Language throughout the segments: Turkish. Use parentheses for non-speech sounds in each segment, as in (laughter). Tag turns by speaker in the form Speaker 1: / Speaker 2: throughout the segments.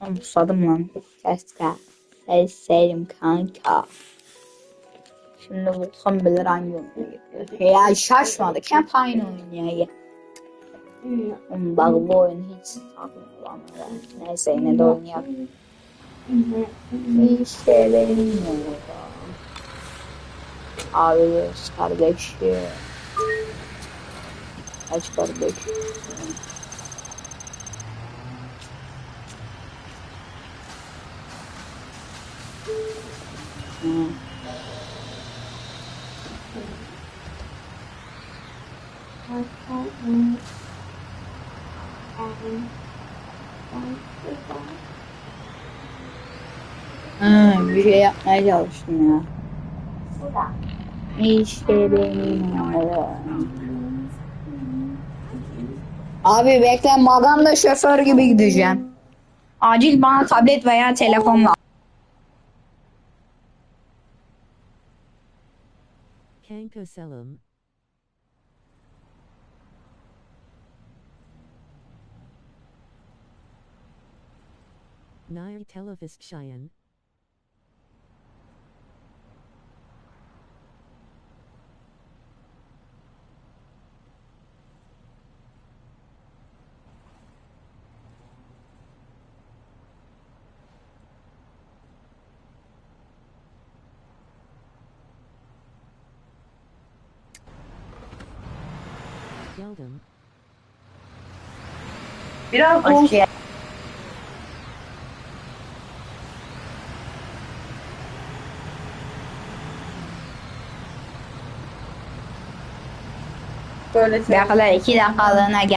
Speaker 1: Oğlum susadım lan. Keşke. Sevseydim kanka. Şimdi Volkan bilir hangi oyuna. Ya şaşmadı. Camp aynı oynuyor. Oğlum bak bu oyun hiç takmıyor Neyse yine de oynayalım. İşte benim orada. Abi kardeşim. Kaç kardeşim. Hmm. Ha, bir şey yapmaya çalıştım ya. İşte benim oğlum. Abi bekle maganda şoför gibi gideceğim. Acil bana tablet veya telefon lazım.
Speaker 2: Ancoselum Nyar Cheyenne. Geldim.
Speaker 3: Biraz
Speaker 1: Hoş geldin.
Speaker 3: böyle.
Speaker 1: Bekle iki dakikalığına gel.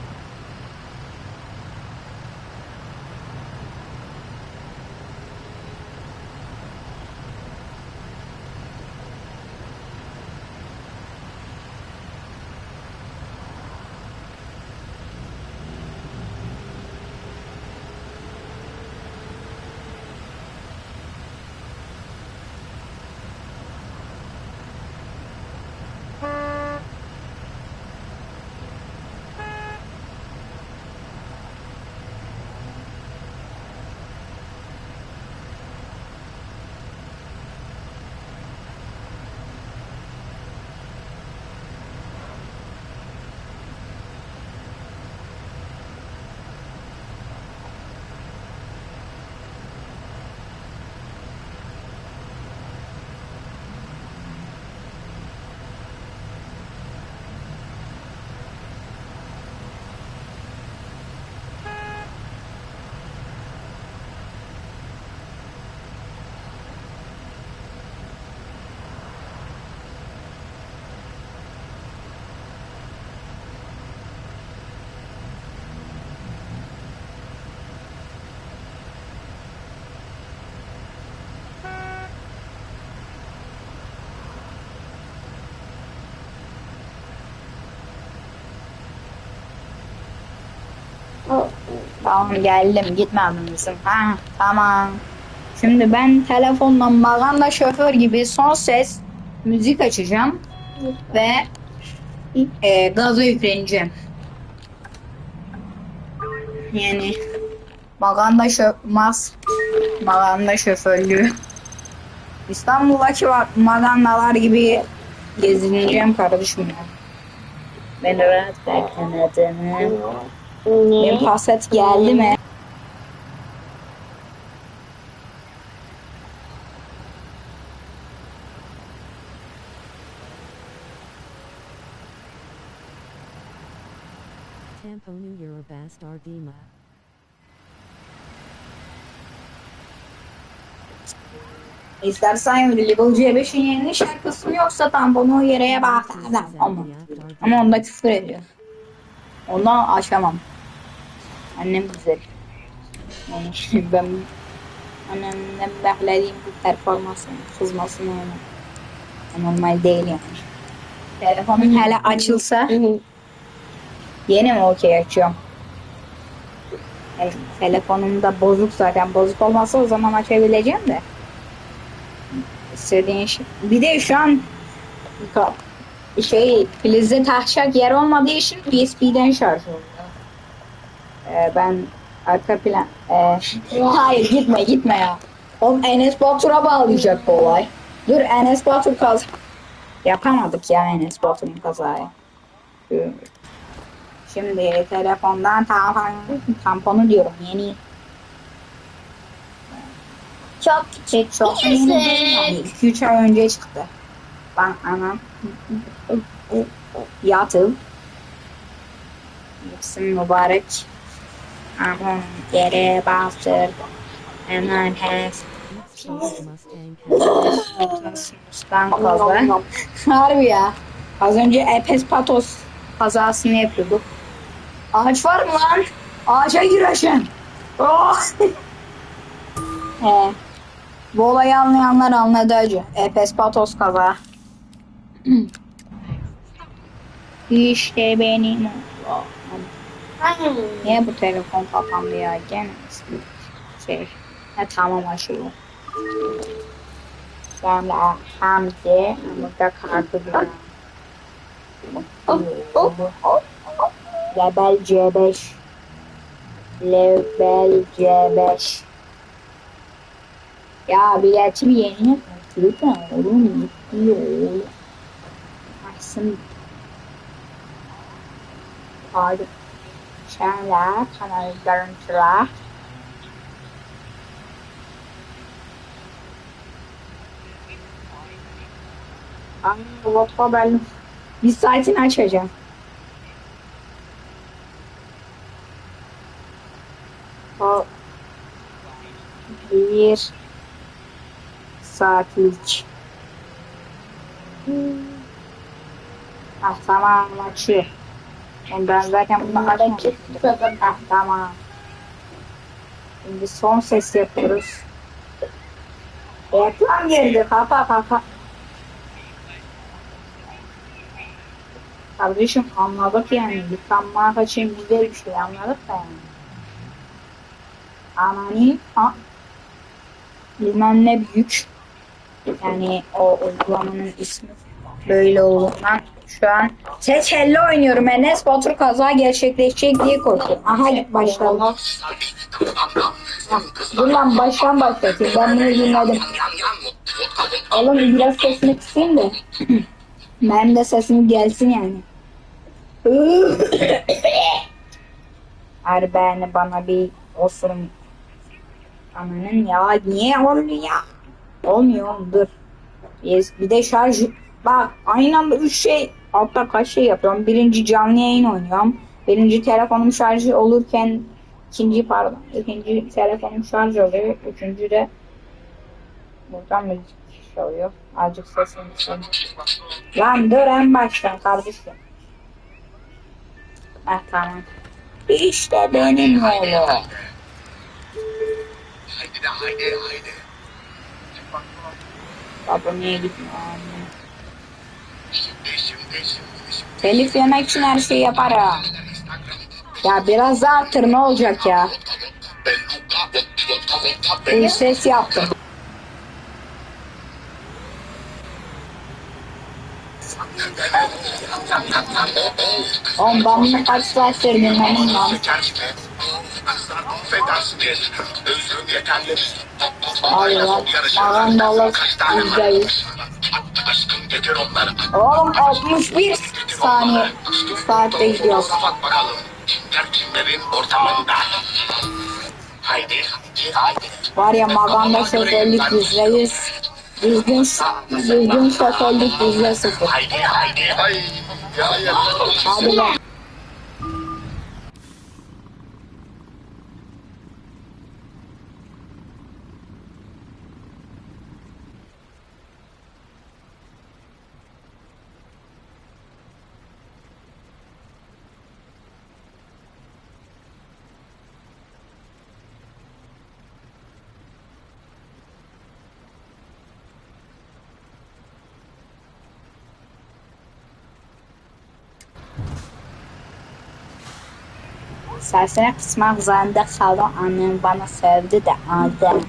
Speaker 1: Tamam geldim gitmem misin? Ha tamam. Şimdi ben telefonla maganda şoför gibi son ses müzik açacağım ve e, gaza yükleneceğim. Yani maganda şö mas maganda şoförlüğü. İstanbul'daki magandalar gibi gezineceğim kardeşim ya. Beni rahat kanadını. Benim paset geldi mi?
Speaker 2: Tamponu Eurobast Ardima.
Speaker 1: İstersen Level C5'in yeni şarkısı mı yoksa tamponu yere bak. Ama, ama onda küfür ediyor. Ondan açamam. Annem güzel. Yani ben annemden beklediğim bu performansın, kızmasını. Normal değil yani. Telefonum hele açılsa yeni mi okey açıyorum? Yani telefonum da bozuk zaten. Bozuk olmasa o zaman açabileceğim de. İstediğin şey. Bir de şu an şey filizde taşacak yer olmadığı için USB'den şarj oluyor. Ee, ben Arka plan. Ee, (laughs) hayır gitme gitme ya. Oğlum Enes Batur'a bağlayacak bu olay. Dur Enes Batur kaz. Yapamadık ya Enes Batur'un kazayı. Şimdi telefondan tampon, tamponu diyorum yeni.
Speaker 3: Çok küçük.
Speaker 1: Çok yeni değil yani 2-3 ay önce çıktı. Ben anam yatıl. Gitsin mübarek. Aman yere bastır. Hemen hes.
Speaker 2: Mustang
Speaker 1: kaza. Harbi ya. Az önce Epes Patos kazasını yapıyorduk. Ağaç var mı lan? Ağaca girişin. Oh! He. Bu olayı anlayanlar anladı acı. Epes Patos kaza. İşte benim oğlum. Niye bu telefon kapandı ya? Gene şey. Ha, tamam açıyor. Sonra Hamdi burada kartı duran. Lebel C5 Lebel C5 Ya bileti bir yerine Lütfen oğlum gidiyor oğlum. Açsın. Pardon. Şöyle kanal görüntüler. WhatsApp ben bir saatini açacağım. O bir saatlik. Ah tamam açıyor. Yani ben zaten bunu açmamıştım. Ah tamam. Şimdi son ses yapıyoruz. Reklam girdi. Kapa kapa. Kardeşim anladık yani. Yıkanmak için güzel bir şey anladık da yani. Anani ha bilmem ne büyük. Yani o uygulamanın ismi böyle olduğundan şu an Seçelli oynuyorum. Enes Batur kaza gerçekleşecek diye korkuyorum. Aha. Ha, Dur lan baştan başlatayım. Ben bunu dinledim. Oğlum biraz sesini kısayım da. Benim de sesim gelsin yani. Her beğeni bana bir osurum. Ananın ya niye olmuyor ya? Olmuyor dur. Yes, bir de şarj bak aynı anda üç şey altta kaç şey yapıyorum. Birinci canlı yayın oynuyorum. Birinci telefonum şarjı olurken ikinci pardon ikinci telefonum şarj oluyor. Üçüncü de buradan müzik çalıyor. Azıcık sesim kısayım. Lan dur en baştan kardeşim. Heh tamam. İşte benim oğlum.
Speaker 4: Haydi de haydi haydi.
Speaker 1: Baba niye gitmiyor anne?
Speaker 4: Şimdi şimdi şimdi şimdi.
Speaker 1: Telif yemek için her şeyi yapar ha. Ya biraz daha artır ne olacak ya? Bir ses yaptım. Oğlum ben bunu kaç.
Speaker 4: Özrüm yeterli.
Speaker 1: Hayır lan. Yüzde yüz.
Speaker 4: Aşkım getir onları.
Speaker 1: Oğlum 61 saniye saatte gidiyor.
Speaker 4: Bak bakalım. Kimler kimlerin ortamında. Haydi haydi haydi.
Speaker 1: Var ya maganda şoförlük yüzde yüz. Düzgün, düzgün şoförlük yüzde sıfır.
Speaker 4: Haydi haydi. Ya.
Speaker 1: Hadi lan. Sesine kısmak zorunda kaldım. Annem bana sevdi de aldı.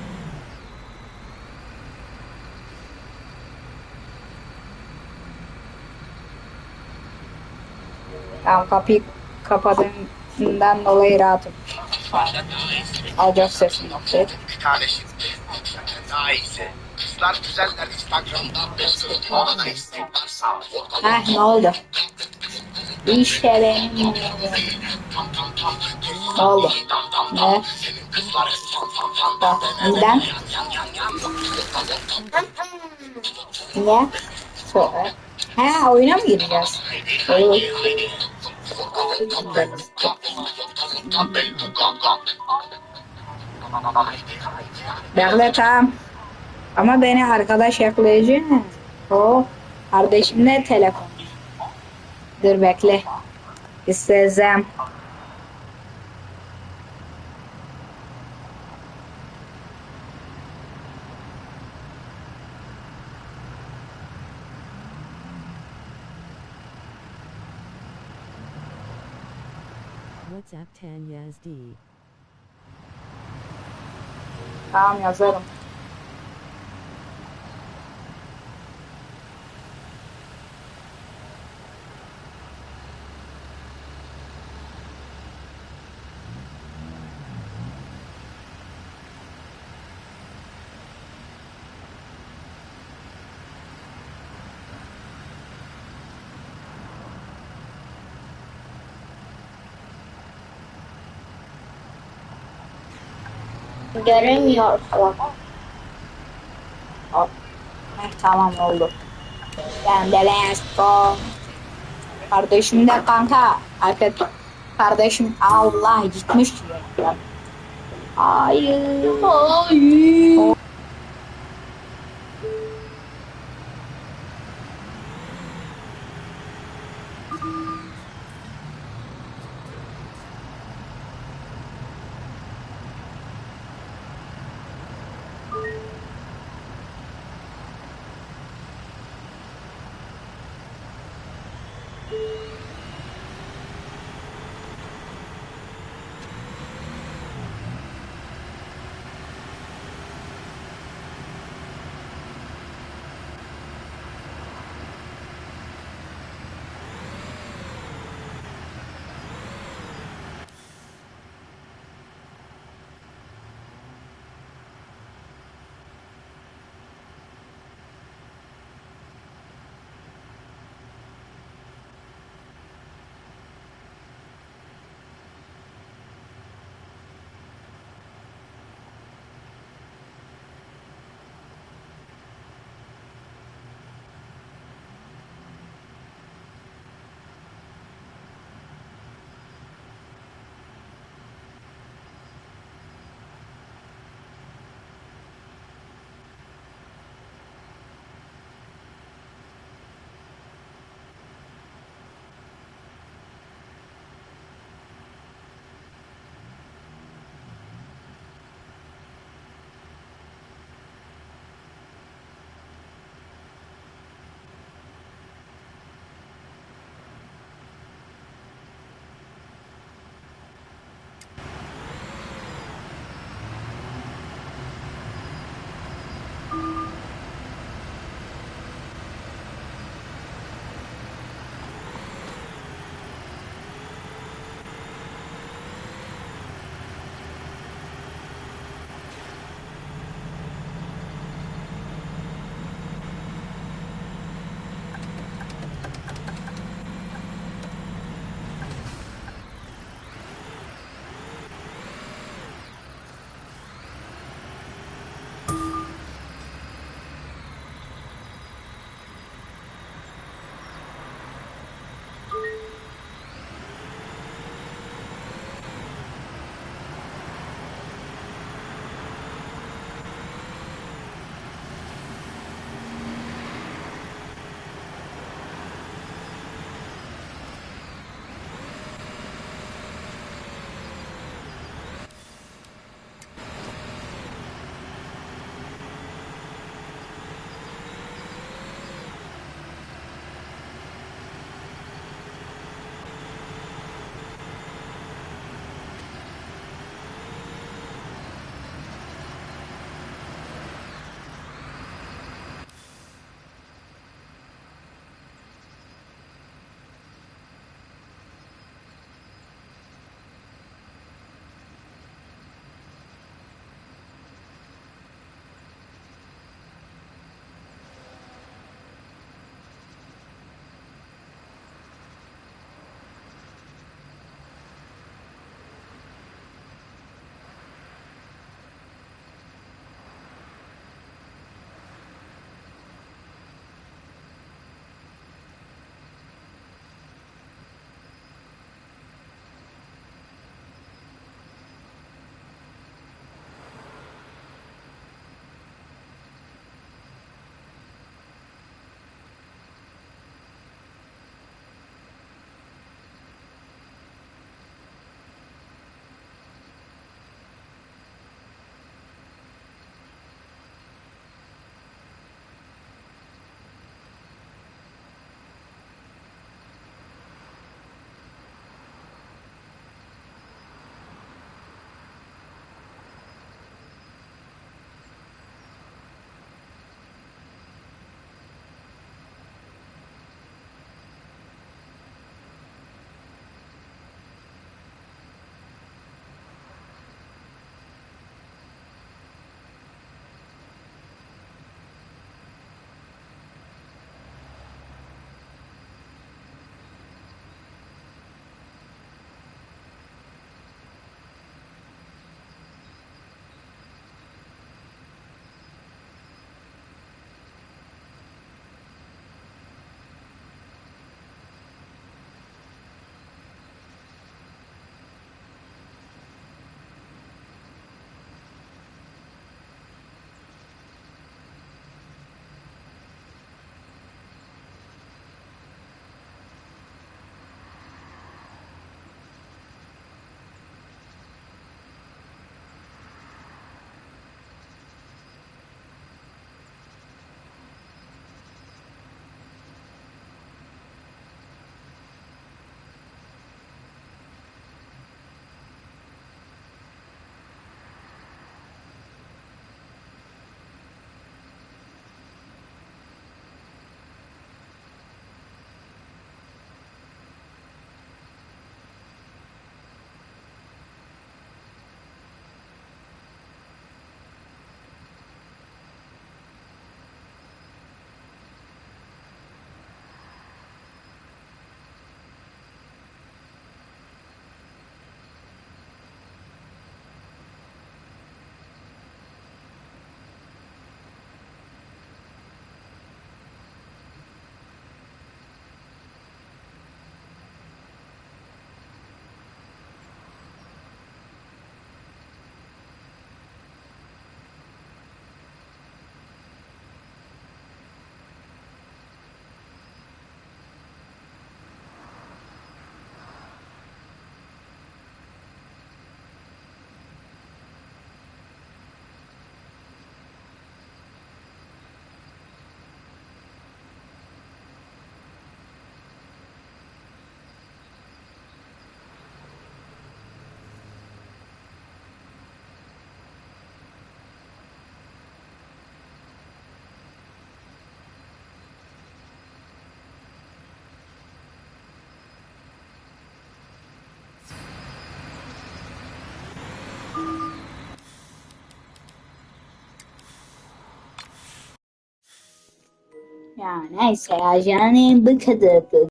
Speaker 1: Tamam kapıyı kapadığımdan dolayı rahatım.
Speaker 4: Bir tane şimdi. Daha
Speaker 1: ne oldu? İşte. Ne oldu? Ne? Neden? Niye? Söyle. He oyuna mı gireceğiz? Olur. Bekle. Ama beni arkadaş ekleyici O kardeşimle telefon. Dur bekle. İsteyeceğim.
Speaker 2: Ah, minha azeram.
Speaker 1: Tamam yazarım.
Speaker 3: Göremiyorsun.
Speaker 1: Heh, tamam oldu. Ben de let's go. Kardeşim de kanka. Artık kardeşim Allah gitmiş. Hayır. Hayır. Ya neyse ya yani bu kadardı.